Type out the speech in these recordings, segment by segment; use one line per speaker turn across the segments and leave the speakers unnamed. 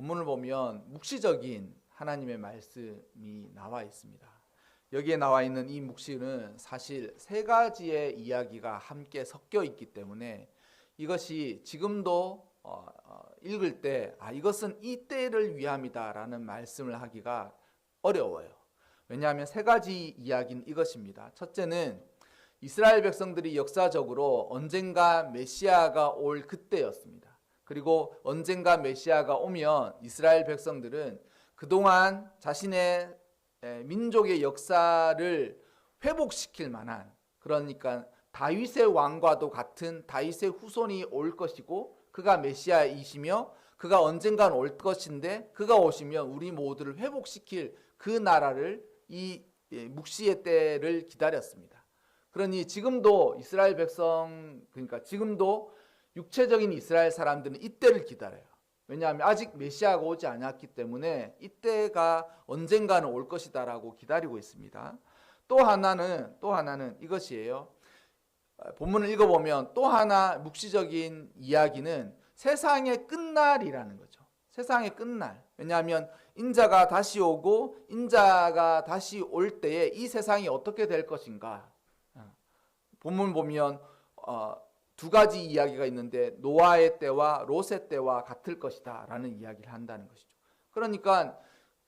본문을 보면 묵시적인 하나님의 말씀이 나와 있습니다. 여기에 나와 있는 이 묵시는 사실 세 가지의 이야기가 함께 섞여 있기 때문에 이것이 지금도 어, 어, 읽을 때 아, 이것은 이 때를 위함이다 라는 말씀을 하기가 어려워요. 왜냐하면 세 가지 이야기는 이것입니다. 첫째는 이스라엘 백성들이 역사적으로 언젠가 메시아가 올 그때였습니다. 그리고 언젠가 메시아가 오면 이스라엘 백성들은 그동안 자신의 에, 민족의 역사를 회복시킬 만한 그러니까 다윗의 왕과도 같은 다윗의 후손이 올 것이고 그가 메시아이시며 그가 언젠간 올 것인데 그가 오시면 우리 모두를 회복시킬 그 나라를 이 예, 묵시의 때를 기다렸습니다. 그러니 지금도 이스라엘 백성 그러니까 지금도 육체적인 이스라엘 사람들은 이때를 기다려요. 왜냐하면 아직 메시아가 오지 않았기 때문에 이때가 언젠가는 올 것이다라고 기다리고 있습니다. 또 하나는 또 하나는 이것이에요. 어, 본문을 읽어보면 또 하나 묵시적인 이야기는 세상의 끝날이라는 거죠. 세상의 끝날. 왜냐하면 인자가 다시 오고 인자가 다시 올 때에 이 세상이 어떻게 될 것인가. 어, 본문 보면 어, 두 가지 이야기가 있는데 노아의 때와 롯의 때와 같을 것이다 라는 이야기를 한다는 것이죠. 그러니까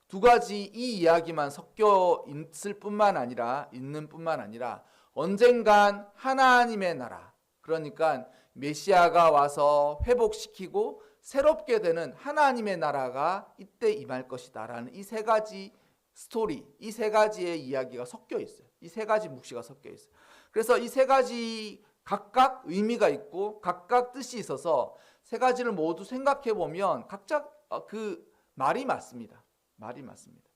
두 가지 이 이야기만 섞여 있을 뿐만 아니라 있는 뿐만 아니라 언젠간 하나님의 나라 그러니까 메시아가 와서 회복시키고 새롭게 되는 하나님의 나라가 이때 임할 것이다라는 이 세 가지 스토리, 이 세 가지의 이야기가 섞여 있어요. 이 세 가지 묵시가 섞여 있어요. 그래서 이 세 가지 각각 의미가 있고 각각 뜻이 있어서 세 가지를 모두 생각해 보면 각자 어, 그 말이 맞습니다. 말이 맞습니다.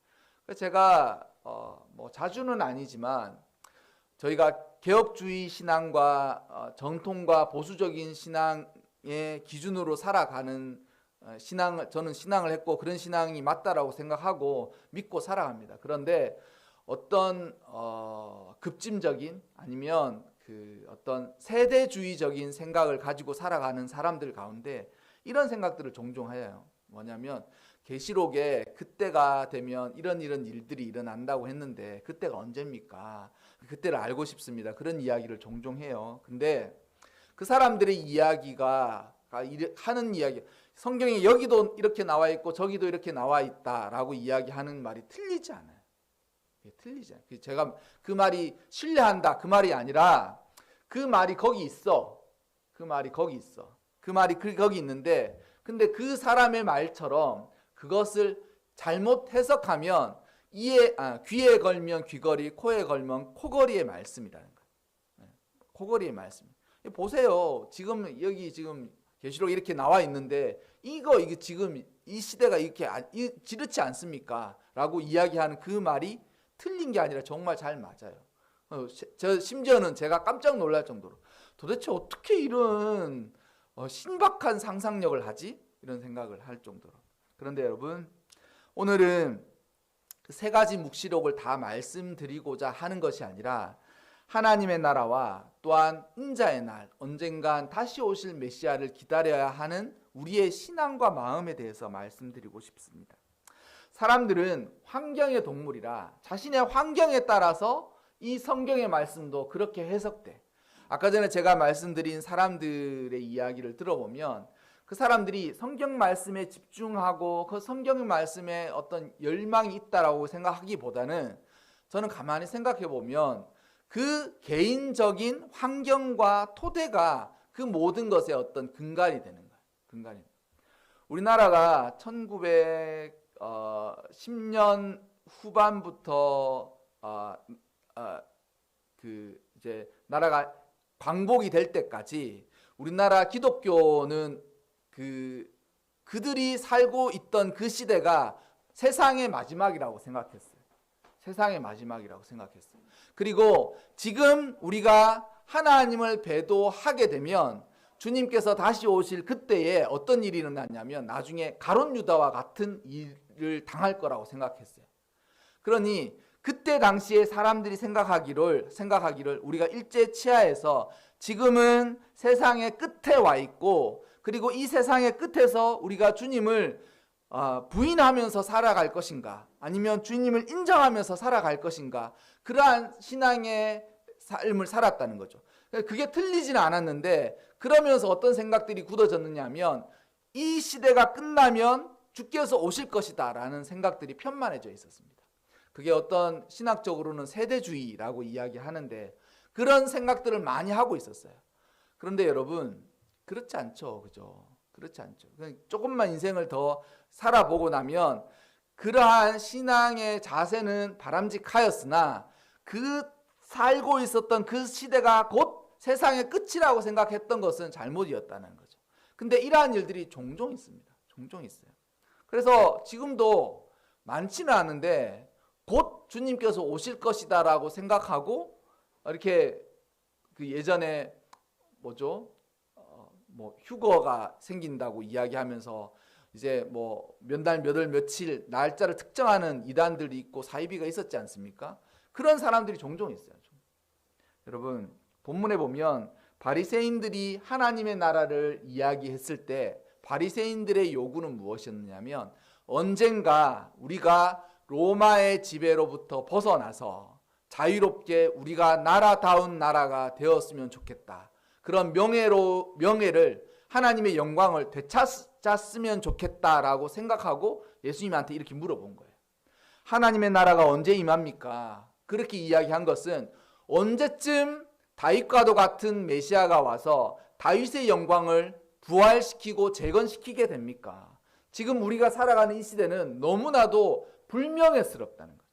제가 어, 뭐 자주는 아니지만 저희가 개혁주의 신앙과 어, 정통과 보수적인 신앙의 기준으로 살아가는 어, 신앙 저는 신앙을 했고 그런 신앙이 맞다라고 생각하고 믿고 살아갑니다. 그런데 어떤 어, 급진적인 아니면 그 어떤 세대주의적인 생각을 가지고 살아가는 사람들 가운데 이런 생각들을 종종 해요. 뭐냐면 계시록에 그때가 되면 이런 이런 일들이 일어난다고 했는데 그때가 언제입니까? 그때를 알고 싶습니다. 그런 이야기를 종종 해요. 근데 그 사람들의 이야기가 하는 이야기 성경에 여기도 이렇게 나와 있고 저기도 이렇게 나와 있다라고 이야기하는 말이 틀리지 않아요. 틀리지 않아요. 제가 그 말이 신뢰한다 그 말이 아니라 그 말이 거기 있어. 그 말이 거기 있어. 그 말이 거기 있는데 근데 그 사람의 말처럼 그것을 잘못 해석하면 이에 아, 귀에 걸면 귀걸이, 코에 걸면 코걸이의 말씀이라는 거예요. 네, 코걸이의 말씀. 보세요. 지금 여기 지금 계시록 이렇게 나와 있는데 이거 이게 지금 이 시대가 이렇게 지르지 않습니까?라고 이야기하는 그 말이 틀린 게 아니라 정말 잘 맞아요. 어, 저 심지어는 제가 깜짝 놀랄 정도로 도대체 어떻게 이런 어, 신박한 상상력을 하지? 이런 생각을 할 정도로. 그런데 여러분 오늘은 그 세 가지 묵시록을 다 말씀드리고자 하는 것이 아니라 하나님의 나라와 또한 인자의 날 언젠간 다시 오실 메시아를 기다려야 하는 우리의 신앙과 마음에 대해서 말씀드리고 싶습니다. 사람들은 환경의 동물이라 자신의 환경에 따라서 이 성경의 말씀도 그렇게 해석돼. 아까 전에 제가 말씀드린 사람들의 이야기를 들어보면 그 사람들이 성경 말씀에 집중하고 그 성경 말씀에 어떤 열망이 있다라고 생각하기보다는 저는 가만히 생각해 보면 그 개인적인 환경과 토대가 그 모든 것의 어떤 근간이 되는 거예요. 근간이. 우리나라가 1910년 후반부터 어, 어, 그 이제 나라가 광복이 될 때까지 우리나라 기독교는 그 그들이 살고 있던 그 시대가 세상의 마지막이라고 생각했어요. 세상의 마지막이라고 생각했어요. 그리고 지금 우리가 하나님을 배도하게 되면 주님께서 다시 오실 그때에 어떤 일이 일어났냐면 나중에 가론 유다와 같은 일 을 당할 거라고 생각했어요. 그러니 그때 당시에 사람들이 생각하기를 생각하기를 우리가 일제 치하에서 지금은 세상의 끝에 와 있고 그리고 이 세상의 끝에서 우리가 주님을 아, 부인하면서 살아갈 것인가? 아니면 주님을 인정하면서 살아갈 것인가? 그러한 신앙의 삶을 살았다는 거죠. 그게 틀리지는 않았는데 그러면서 어떤 생각들이 굳어졌느냐면 이 시대가 끝나면 주께서 오실 것이다 라는 생각들이 편만해져 있었습니다. 그게 어떤 신학적으로는 세대주의라고 이야기하는데 그런 생각들을 많이 하고 있었어요. 그런데 여러분 그렇지 않죠, 그죠? 그렇지 않죠. 조금만 인생을 더 살아보고 나면 그러한 신앙의 자세는 바람직하였으나 그 살고 있었던 그 시대가 곧 세상의 끝이라고 생각했던 것은 잘못이었다는 거죠. 근데 이러한 일들이 종종 있습니다. 종종 있어요. 그래서 지금도 많지는 않은데 곧 주님께서 오실 것이다라고 생각하고 이렇게 그 예전에 뭐죠? 어, 뭐 휴거가 생긴다고 이야기하면서 이제 뭐 몇 날, 몇 월, 며칠 날짜를 특정하는 이단들이 있고 사이비가 있었지 않습니까? 그런 사람들이 종종 있어요. 여러분 본문에 보면 바리새인들이 하나님의 나라를 이야기했을 때 바리새인들의 요구는 무엇이었냐면 언젠가 우리가 로마의 지배로부터 벗어나서 자유롭게 우리가 나라다운 나라가 되었으면 좋겠다. 그런 명예로 명예를 하나님의 영광을 되찾았으면 좋겠다라고 생각하고 예수님한테 이렇게 물어본 거예요. 하나님의 나라가 언제 임합니까? 그렇게 이야기한 것은 언제쯤 다윗과도 같은 메시아가 와서 다윗의 영광을 부활시키고 재건시키게 됩니까? 지금 우리가 살아가는 이 시대는 너무나도 불명예스럽다는 거죠.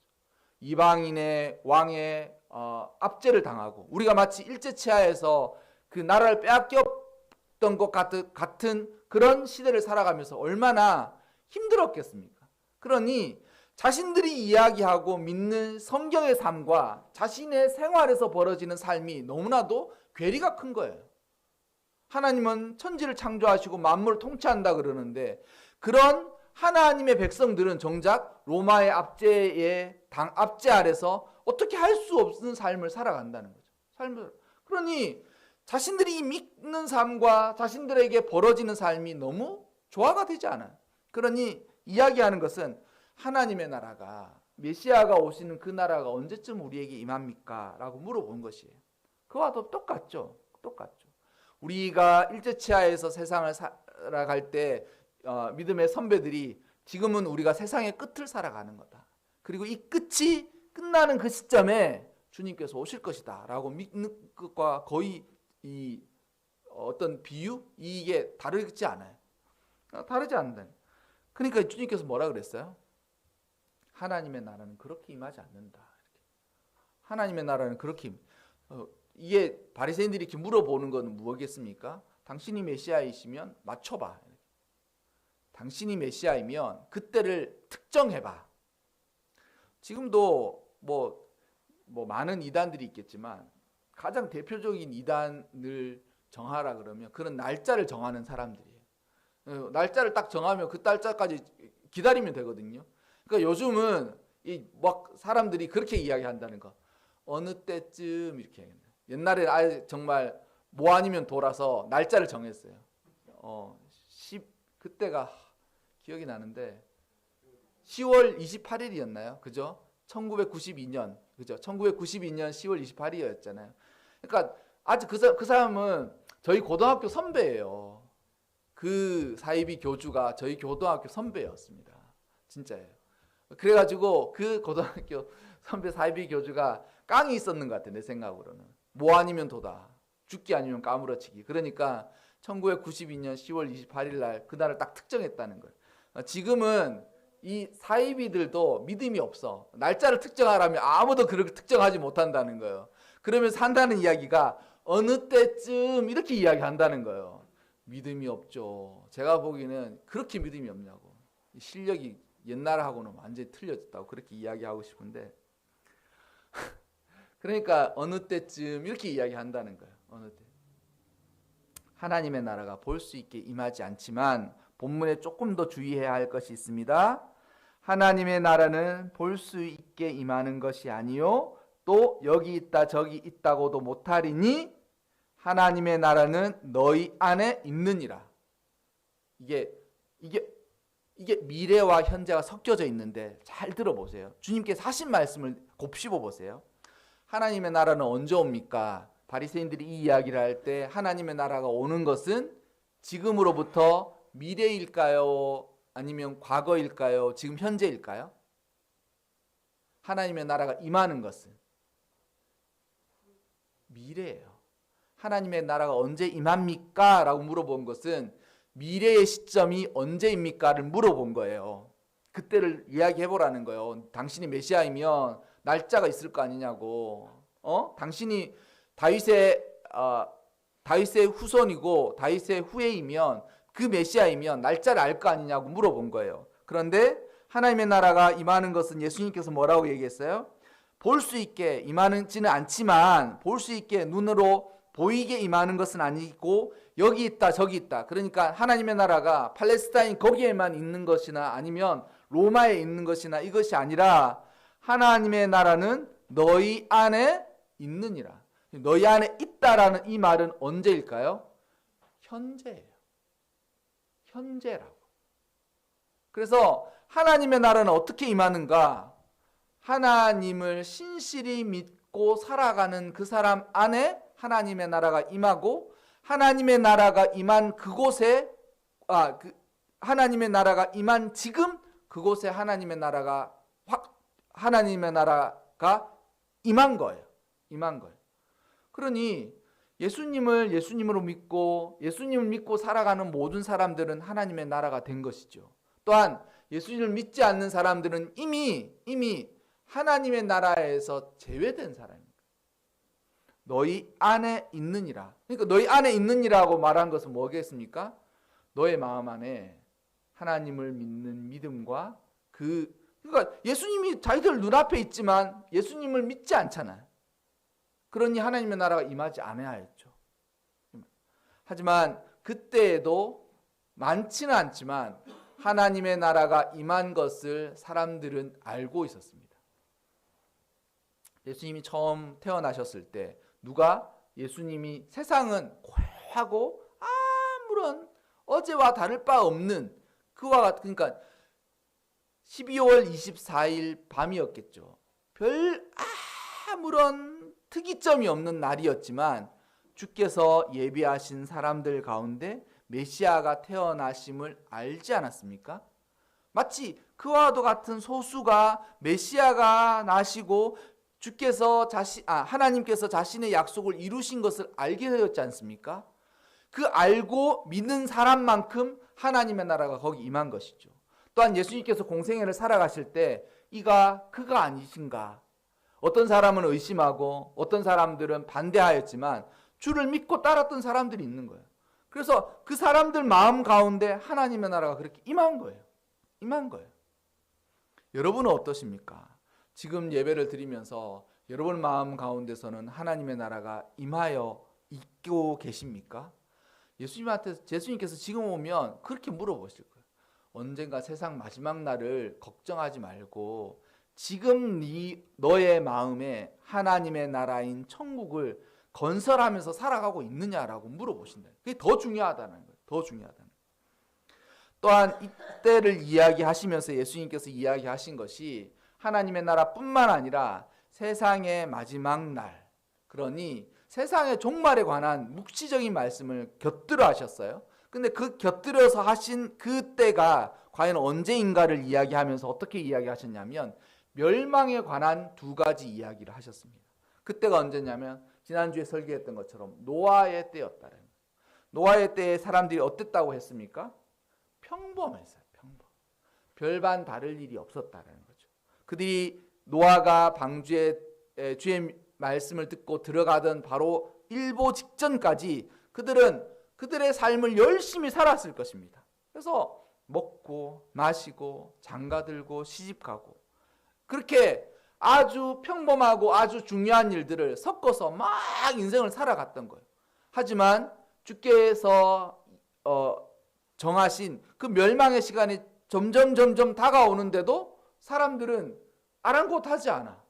이방인의 왕의 어, 압제를 당하고 우리가 마치 일제치하에서 그 나라를 빼앗겼던 것 같은 그런 시대를 살아가면서 얼마나 힘들었겠습니까? 그러니 자신들이 이야기하고 믿는 성경의 삶과 자신의 생활에서 벌어지는 삶이 너무나도 괴리가 큰 거예요. 하나님은 천지를 창조하시고 만물을 통치한다 그러는데 그런 하나님의 백성들은 정작 로마의 압제의 당 압제 아래서 어떻게 할 수 없는 삶을 살아간다는 거죠. 삶을 그러니 자신들이 믿는 삶과 자신들에게 벌어지는 삶이 너무 조화가 되지 않아요. 그러니 이야기하는 것은 하나님의 나라가 메시아가 오시는 그 나라가 언제쯤 우리에게 임합니까? 라고 물어본 것이에요. 그와도 똑같죠. 똑같죠. 우리가 일제치하에서 세상을 살아갈 때 어, 믿음의 선배들이 지금은 우리가 세상의 끝을 살아가는 거다. 그리고 이 끝이 끝나는 그 시점에 주님께서 오실 것이다. 라고 믿는 것과 거의 이 어떤 비유? 이게 다르지 않아요. 어, 다르지 않는. 그러니까 주님께서 뭐라 그랬어요? 하나님의 나라는 그렇게 임하지 않는다. 하나님의 나라는 그렇게 어, 이게 바리새인들이 이렇게 물어보는 것은 무엇겠습니까? 당신이 메시아이시면 맞춰봐. 당신이 메시아이면 그때를 특정해봐. 지금도 뭐, 뭐 많은 이단들이 있겠지만 가장 대표적인 이단을 정하라 그러면 그런 날짜를 정하는 사람들이에요. 어, 날짜를 딱 정하면 그 날짜까지 기다리면 되거든요. 그러니까 요즘은 이 막 사람들이 그렇게 이야기한다는 거. 어느 때쯤 이렇게 옛날에 아예 정말 뭐 아니면 돌아서 날짜를 정했어요. 어, 10 그때가 기억이 나는데 10월 28일이었나요? 그죠? 1992년. 그죠? 1992년 10월 28일이었잖아요. 그러니까 아직 그, 사, 그 사람은 저희 고등학교 선배예요. 그 사이비 교주가 저희 고등학교 선배였습니다. 진짜예요. 그래가지고 그 고등학교 선배 사이비 교주가 깡이 있었는 것 같아 내 생각으로는 뭐 아니면 도다. 죽기 아니면 까무러치기. 그러니까 1992년 10월 28일 날 그날을 딱 특정했다는 거예요 어, 지금은 이 사이비들도 믿음이 없어. 날짜를 특정하라면 아무도 그렇게 특정하지 못한다는 거예요. 그러면서 한다는 이야기가 어느 때쯤 이렇게 이야기한다는 거예요. 믿음이 없죠. 제가 보기에는 그렇게 믿음이 없냐고. 실력이 옛날하고는 완전히 틀려졌다고 그렇게 이야기하고 싶은데 그러니까 어느 때쯤 이렇게 이야기한다는 거예요. 어느 때. 하나님의 나라가 볼 수 있게 임하지 않지만 본문에 조금 더 주의해야 할 것이 있습니다. 하나님의 나라는 볼 수 있게 임하는 것이 아니요 또 여기 있다 저기 있다고도 못하리니 하나님의 나라는 너희 안에 있느니라. 이게 이게 이게 미래와 현재가 섞여져 있는데 잘 들어보세요. 주님께서 하신 말씀을 곱씹어 보세요. 하나님의 나라는 언제 옵니까? 바리새인들이 이 이야기를 할 때 하나님의 나라가 오는 것은 지금으로부터 미래일까요? 아니면 과거일까요? 지금 현재일까요? 하나님의 나라가 임하는 것은 미래예요. 하나님의 나라가 언제 임합니까? 라고 물어본 것은 미래의 시점이 언제입니까를 물어본 거예요. 그때를 이야기해 보라는 거예요. 당신이 메시아이면 날짜가 있을 거 아니냐고. 어? 당신이 다윗의 어, 다윗의 후손이고 다윗의 후예이면 그 메시아이면 날짜를 알 거 아니냐고 물어본 거예요. 그런데 하나님의 나라가 임하는 것은 예수님께서 뭐라고 얘기했어요? 볼 수 있게 임하지는 않지만 볼 수 있게 눈으로 보이게 임하는 것은 아니고 여기 있다 저기 있다. 그러니까 하나님의 나라가 팔레스타인 거기에만 있는 것이나 아니면 로마에 있는 것이나 이것이 아니라 하나님의 나라는 너희 안에 있느니라. 너희 안에 있다라는 이 말은 언제일까요? 현재예요. 현재라고. 그래서 하나님의 나라는 어떻게 임하는가? 하나님을 신실히 믿고 살아가는 그 사람 안에 하나님의 나라가 임하고 하나님의 나라가 임한 그곳에 아, 그 하나님의 나라가 임한 지금 그곳에 하나님의 나라가 확 하나님의 나라가 임한 거예요. 임한 거예요. 그러니 예수님을 예수님으로 믿고 예수님을 믿고 살아가는 모든 사람들은 하나님의 나라가 된 것이죠. 또한 예수님을 믿지 않는 사람들은 이미 이미 하나님의 나라에서 제외된 사람입니다. 너희 안에 있느니라. 그러니까 너희 안에 있느니라고 말한 것은 뭐겠습니까? 너의 마음 안에 하나님을 믿는 믿음과 그 그러니까 예수님이 자기들 눈앞에 있지만 예수님을 믿지 않잖아요. 그러니 하나님의 나라가 임하지 않아야 했죠. 하지만 그때에도 많지는 않지만 하나님의 나라가 임한 것을 사람들은 알고 있었습니다. 예수님이 처음 태어나셨을 때 누가 예수님이 세상은 고하고 아무런 어제와 다를 바 없는 그와 같은 그러니까 12월 24일 밤이었겠죠. 별 아무런 특이점이 없는 날이었지만 주께서 예비하신 사람들 가운데 메시아가 태어나심을 알지 않았습니까? 마치 그와도 같은 소수가 메시아가 나시고 주께서 자신 아 하나님께서 자신의 약속을 이루신 것을 알게 되었지 않습니까? 그 알고 믿는 사람만큼 하나님의 나라가 거기 임한 것이죠. 또한 예수님께서 공생애를 살아가실 때 이가 그가 아니신가? 어떤 사람은 의심하고 어떤 사람들은 반대하였지만 주를 믿고 따랐던 사람들이 있는 거예요. 그래서 그 사람들 마음 가운데 하나님의 나라가 그렇게 임한 거예요. 임한 거예요. 여러분은 어떠십니까? 지금 예배를 드리면서 여러분 마음 가운데서는 하나님의 나라가 임하여 있고 계십니까? 예수님한테 예수님께서 지금 오면 그렇게 물어보실 거예요. 언젠가 세상 마지막 날을 걱정하지 말고 지금 네 너의 마음에 하나님의 나라인 천국을 건설하면서 살아가고 있느냐라고 물어보신다. 그게 더 중요하다는 거예요. 더 중요하다는. 또한 이때를 이야기하시면서 예수님께서 이야기하신 것이 하나님의 나라뿐만 아니라 세상의 마지막 날. 그러니 세상의 종말에 관한 묵시적인 말씀을 곁들여 하셨어요. 근데 그 곁들여서 하신 그 때가 과연 언제인가를 이야기하면서 어떻게 이야기하셨냐면 멸망에 관한 두 가지 이야기를 하셨습니다. 그때가 언제냐면 지난주에 설계했던 것처럼 노아의 때였다는. 노아의 때에 사람들이 어땠다고 했습니까? 평범했어요. 평범. 별반 다를 일이 없었다는 거죠. 그들이 노아가 방주에 주의 말씀을 듣고 들어가던 바로 일보 직전까지 그들은 그들의 삶을 열심히 살았을 것입니다. 그래서 먹고 마시고 장가들고 시집가고 그렇게 아주 평범하고 아주 중요한 일들을 섞어서 막 인생을 살아갔던 거예요. 하지만 주께서 어, 정하신 그 멸망의 시간이 점점 점점 다가오는데도 사람들은 아랑곳하지 않아.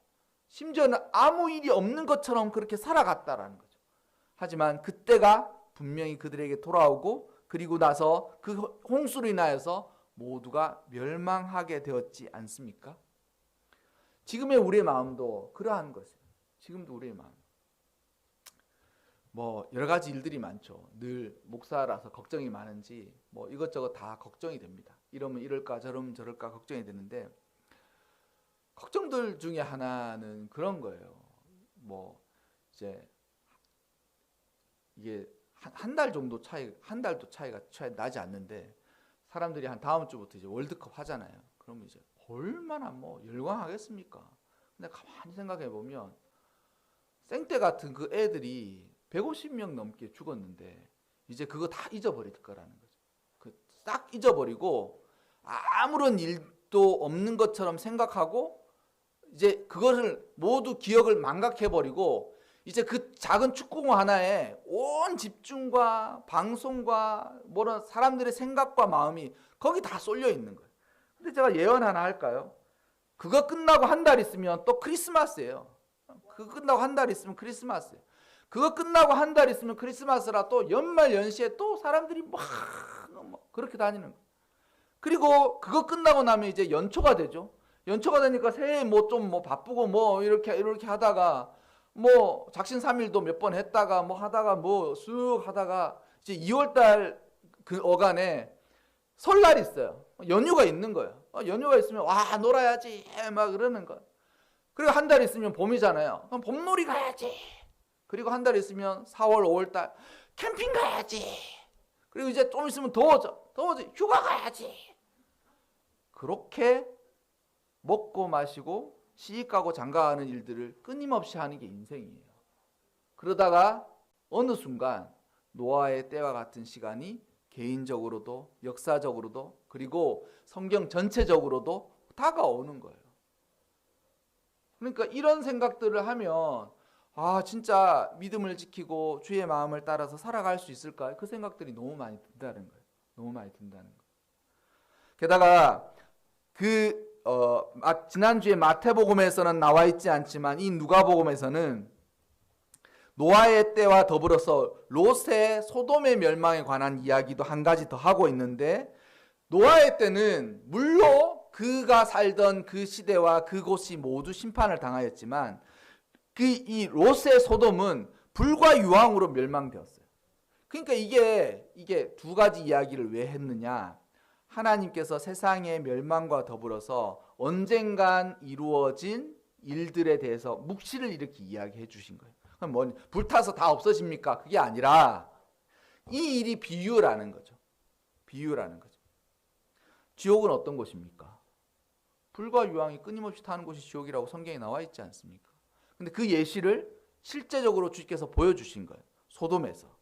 심지어는 아무 일이 없는 것처럼 그렇게 살아갔다라는 거죠. 하지만 그때가 분명히 그들에게 돌아오고 그리고 나서 그 홍수로 인하여서 모두가 멸망하게 되었지 않습니까? 지금의 우리의 마음도 그러한 것이에요. 지금도 우리의 마음. 뭐 여러 가지 일들이 많죠. 늘 목사라서 걱정이 많은지 뭐 이것저것 다 걱정이 됩니다. 이러면 이럴까 저러면 저럴까 걱정이 되는데 걱정들 중에 하나는 그런 거예요. 뭐 이제 이게 한 달 정도 차이 한 달도 차이가 차이 나지 않는데 사람들이 한 다음 주부터 이제 월드컵 하잖아요. 그러면 이제 얼마나 뭐 열광하겠습니까? 근데 가만히 생각해 보면 생때 같은 그 애들이 150명 넘게 죽었는데 이제 그거 다 잊어버릴 거라는 거죠. 그 싹 잊어버리고 아무런 일도 없는 것처럼 생각하고 이제 그것을 모두 기억을 망각해 버리고 이제 그 작은 축구공 하나에 온 집중과 방송과 뭐런 사람들의 생각과 마음이 거기 다 쏠려 있는 거예요. 근데 제가 예언 하나 할까요? 그거 끝나고 한 달 있으면 또 크리스마스예요. 그거 끝나고 한 달 있으면 크리스마스예요. 그거 끝나고 한 달 있으면 크리스마스라 또 연말 연시에 또 사람들이 막뭐 그렇게 다니는 거예요. 그리고 그거 끝나고 나면 이제 연초가 되죠. 연초가 되니까 새해 뭐 좀뭐 바쁘고 뭐 이렇게 이렇게 하다가 뭐 작심삼일도 몇 번 했다가 뭐 하다가 뭐 쑥 하다가 이제 2월 달 그 어간에 설날 있어요. 연휴가 있는 거예요. 어, 연휴가 있으면 와 놀아야지 막 그러는 거예요. 그리고 한 달 있으면 봄이잖아요. 그럼 봄놀이 가야지. 그리고 한 달 있으면 4월, 5월 달 캠핑 가야지. 그리고 이제 좀 있으면 더워져. 더워져. 휴가 가야지. 그렇게 먹고 마시고 시집 가고 장가하는 일들을 끊임없이 하는 게 인생이에요. 그러다가 어느 순간 노아의 때와 같은 시간이 개인적으로도 역사적으로도 그리고 성경 전체적으로도 다가오는 거예요. 그러니까 이런 생각들을 하면 아 진짜 믿음을 지키고 주의 마음을 따라서 살아갈 수 있을까? 그 생각들이 너무 많이 든다는 거예요. 너무 많이 든다는 거. 게다가 그 어, 지난주에 마태복음에서는 나와 있지 않지만 이 누가복음에서는 노아의 때와 더불어서 롯의 소돔의 멸망에 관한 이야기도 한 가지 더 하고 있는데 노아의 때는 물로 그가 살던 그 시대와 그곳이 모두 심판을 당하였지만 그 이 롯의 소돔은 불과 유황으로 멸망되었어요. 그러니까 이게 이게 두 가지 이야기를 왜 했느냐? 하나님께서 세상의 멸망과 더불어서 언젠간 이루어진 일들에 대해서 묵시를 이렇게 이야기해 주신 거예요. 그럼 뭐 불타서 다 없어집니까? 그게 아니라 이 일이 비유라는 거죠. 비유라는 거죠. 지옥은 어떤 곳입니까? 불과 유황이 끊임없이 타는 곳이 지옥이라고 성경에 나와 있지 않습니까? 근데 그 예시를 실제적으로 주께서 보여주신 거예요. 소돔에서.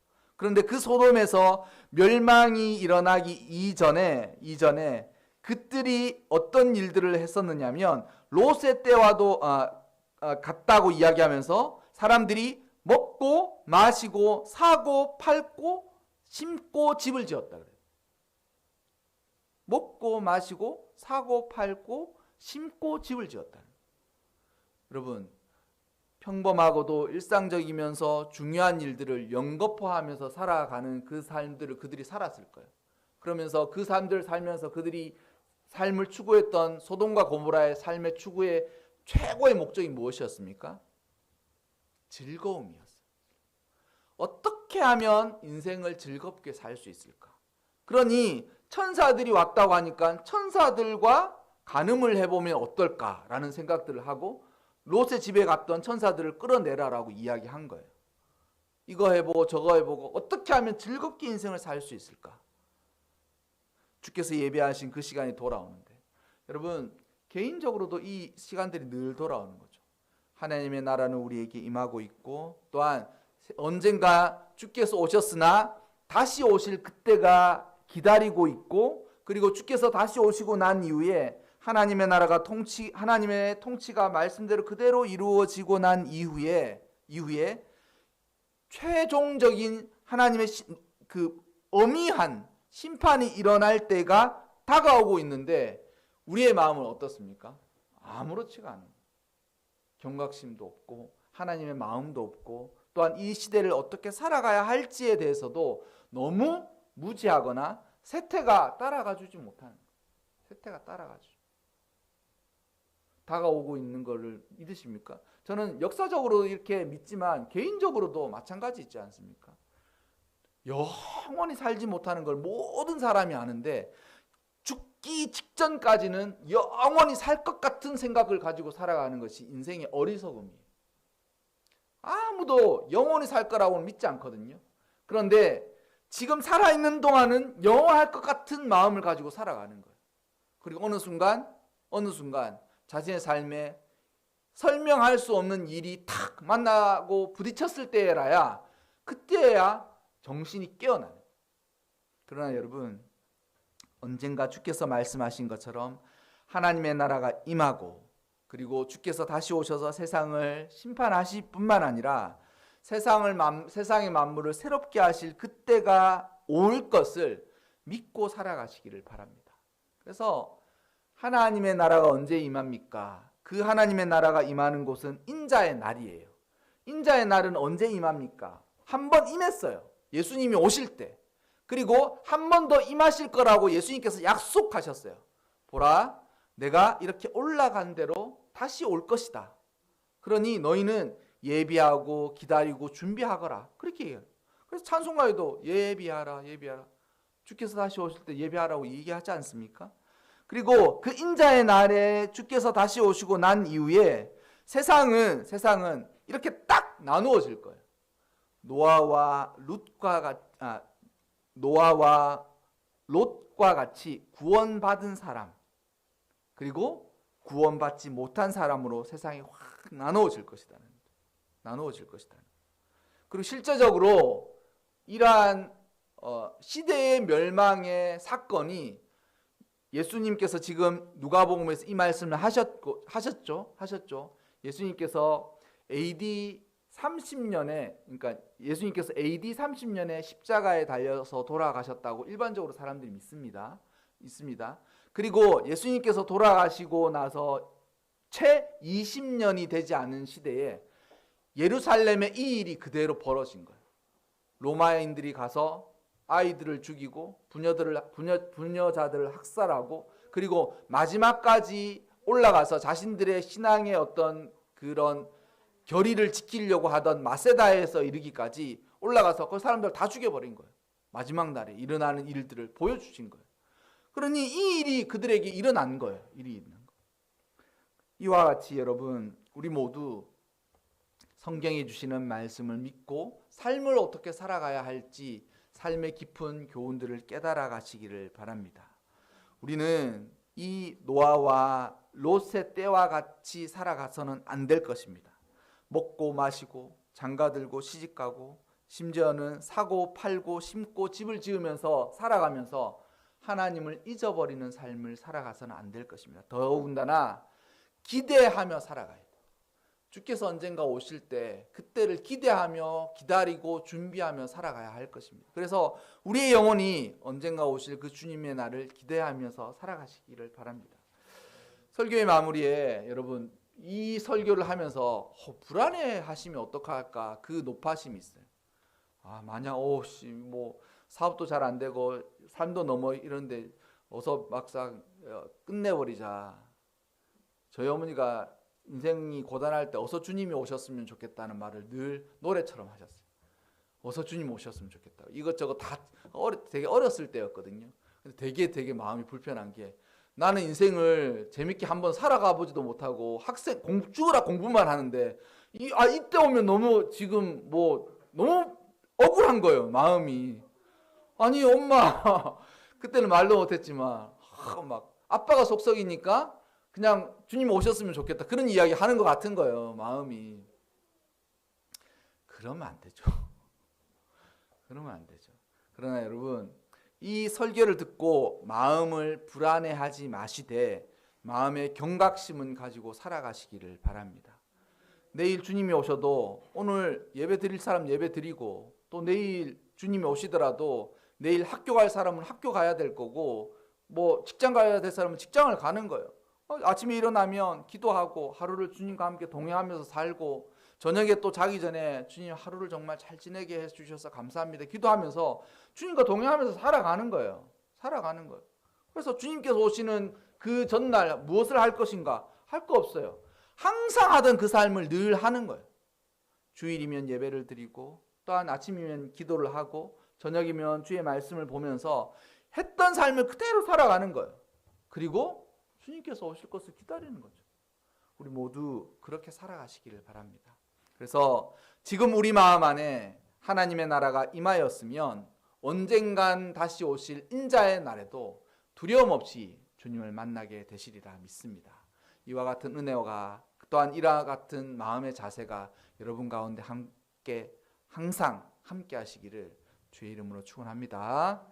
그런데 그 소돔에서 멸망이 일어나기 이전에 이전에 그들이 어떤 일들을 했었느냐면 롯의 때와도 아, 아, 같다고 이야기하면서 사람들이 먹고 마시고 사고 팔고 심고 집을 지었다 그래요. 먹고 마시고 사고 팔고 심고 집을 지었다. 여러분 평범하고도 일상적이면서 중요한 일들을 연거푸하면서 살아가는 그 삶들을 그들이 살았을 거예요. 그러면서 그 삶들을 살면서 그들이 삶을 추구했던 소돔과 고모라의 삶의 추구의 최고의 목적이 무엇이었습니까? 즐거움이었어요. 어떻게 하면 인생을 즐겁게 살 수 있을까? 그러니 천사들이 왔다고 하니까 천사들과 간음을 해보면 어떨까라는 생각들을 하고 롯의 집에 갔던 천사들을 끌어내라라고 이야기한 거예요. 이거 해보고 저거 해보고 어떻게 하면 즐겁게 인생을 살 수 있을까? 주께서 예배하신 그 시간이 돌아오는데 여러분 개인적으로도 이 시간들이 늘 돌아오는 거죠. 하나님의 나라는 우리에게 임하고 있고 또한 언젠가 주께서 오셨으나 다시 오실 그때가 기다리고 있고 그리고 주께서 다시 오시고 난 이후에 하나님의 나라가 통치 하나님의 통치가 말씀대로 그대로 이루어지고 난 이후에 이후에 최종적인 하나님의 시, 그 어미한 심판이 일어날 때가 다가오고 있는데 우리의 마음은 어떻습니까? 아무렇지가 않은 경각심도 없고 하나님의 마음도 없고 또한 이 시대를 어떻게 살아가야 할지에 대해서도 너무 무지하거나 세태가 따라가 주지 못하는 세태가 따라가죠. 다가오고 있는 것을 믿으십니까? 저는 역사적으로 이렇게 믿지만 개인적으로도 마찬가지 있지 않습니까? 영원히 살지 못하는 걸 모든 사람이 아는데 죽기 직전까지는 영원히 살 것 같은 생각을 가지고 살아가는 것이 인생의 어리석음이에요. 아무도 영원히 살 거라고는 믿지 않거든요. 그런데 지금 살아있는 동안은 영원할 것 같은 마음을 가지고 살아가는 거예요. 그리고 어느 순간, 어느 순간 자신의 삶에 설명할 수 없는 일이 탁 만나고 부딪혔을 때라야 그때야 정신이 깨어나요. 그러나 여러분 언젠가 주께서 말씀하신 것처럼 하나님의 나라가 임하고 그리고 주께서 다시 오셔서 세상을 심판하실 뿐만 아니라 세상을 만, 세상의 만물을 새롭게 하실 그때가 올 것을 믿고 살아가시기를 바랍니다. 그래서 하나님의 나라가 언제 임합니까? 그 하나님의 나라가 임하는 곳은 인자의 날이에요. 인자의 날은 언제 임합니까? 한 번 임했어요. 예수님이 오실 때. 그리고 한 번 더 임하실 거라고 예수님께서 약속하셨어요. 보라, 내가 이렇게 올라간 대로 다시 올 것이다. 그러니 너희는 예비하고 기다리고 준비하거라. 그렇게 얘기해요. 그래서 찬송가에도 예비하라, 예비하라. 주께서 다시 오실 때 예비하라고 얘기하지 않습니까? 그리고 그 인자의 날에 주께서 다시 오시고 난 이후에 세상은 세상은 이렇게 딱 나누어질 거예요. 노아와 룻과 같 아, 노아와 롯과 같이 구원받은 사람 그리고 구원받지 못한 사람으로 세상이 확 나누어질 것이다. 나누어질 것이다. 그리고 실제적으로 이러한 어, 시대의 멸망의 사건이 예수님께서 지금 누가복음에서 이 말씀을 하셨고 하셨죠. 하셨죠. 예수님께서 AD 30년에 그러니까 예수님께서 AD 30년에 십자가에 달려서 돌아가셨다고 일반적으로 사람들이 믿습니다. 있습니다. 그리고 예수님께서 돌아가시고 나서 채 20년이 되지 않은 시대에 예루살렘에 이 일이 그대로 벌어진 거예요. 로마인들이 가서 아이들을 죽이고 부녀들을 부녀 부녀자들을 학살하고 그리고 마지막까지 올라가서 자신들의 신앙의 어떤 그런 결의를 지키려고 하던 마세다에서 이르기까지 올라가서 그 사람들 다 죽여버린 거예요. 마지막 날에 일어나는 일들을 보여주신 거예요. 그러니 이 일이 그들에게 일어난 거예요. 일이 있는 거. 이와 같이 여러분 우리 모두 성경이 주시는 말씀을 믿고 삶을 어떻게 살아가야 할지 삶의 깊은 교훈들을 깨달아 가시기를 바랍니다. 우리는 이 노아와 롯의 때와 같이 살아가서는 안 될 것입니다. 먹고 마시고 장가 들고 시집 가고 심지어는 사고 팔고 심고 집을 지으면서 살아가면서 하나님을 잊어버리는 삶을 살아가서는 안 될 것입니다. 더군다나 기대하며 살아가야 돼요. 주께서 언젠가 오실 때 그때를 기대하며 기다리고 준비하며 살아가야 할 것입니다. 그래서 우리의 영혼이 언젠가 오실 그 주님의 날을 기대하면서 살아가시기를 바랍니다. 설교의 마무리에 여러분 이 설교를 하면서 어, 불안해 하시면 어떡할까 그 높아심이 있어요. 아 만약 오씨 뭐 사업도 잘 안 되고 삶도 넘어 이런데 어서 막상 어, 끝내버리자. 저희 어머니가 인생이 고단할 때 어서 주님이 오셨으면 좋겠다는 말을 늘 노래처럼 하셨어요. 어서 주님 오셨으면 좋겠다. 이것저것 다 어려, 되게 어렸을 때였거든요. 근데 되게 되게 마음이 불편한 게 나는 인생을 재밌게 한번 살아가 보지도 못하고 학생 공 죽으라 공부만 하는데 이, 아 이때 오면 너무 지금 뭐 너무 억울한 거예요 마음이 아니 엄마 그때는 말도 못했지만 아, 막 아빠가 속썩이니까 그냥 주님 오셨으면 좋겠다 그런 이야기 하는 것 같은 거예요 마음이 그러면 안 되죠 그러면 안 되죠 그러나 여러분 이 설교를 듣고 마음을 불안해하지 마시되 마음의 경각심은 가지고 살아가시기를 바랍니다. 내일 주님이 오셔도 오늘 예배 드릴 사람 예배 드리고 또 내일 주님이 오시더라도 내일 학교 갈 사람은 학교 가야 될 거고 뭐 직장 가야 될 사람은 직장을 가는 거예요. 어, 아침에 일어나면 기도하고 하루를 주님과 함께 동행하면서 살고 저녁에 또 자기 전에 주님 하루를 정말 잘 지내게 해 주셔서 감사합니다. 기도하면서 주님과 동행하면서 살아가는 거예요. 살아가는 거예요. 그래서 주님께서 오시는 그 전날 무엇을 할 것인가? 할 거 없어요. 항상 하던 그 삶을 늘 하는 거예요. 주일이면 예배를 드리고 또한 아침이면 기도를 하고 저녁이면 주의 말씀을 보면서 했던 삶을 그대로 살아가는 거예요. 그리고 주님께서 오실 것을 기다리는 거죠. 우리 모두 그렇게 살아가시기를 바랍니다. 그래서 지금 우리 마음 안에 하나님의 나라가 임하였으면 언젠간 다시 오실 인자의 날에도 두려움 없이 주님을 만나게 되시리라 믿습니다. 이와 같은 은혜가 또한 이와 같은 마음의 자세가 여러분 가운데 함께 항상 함께 하시기를 주의 이름으로 축원합니다.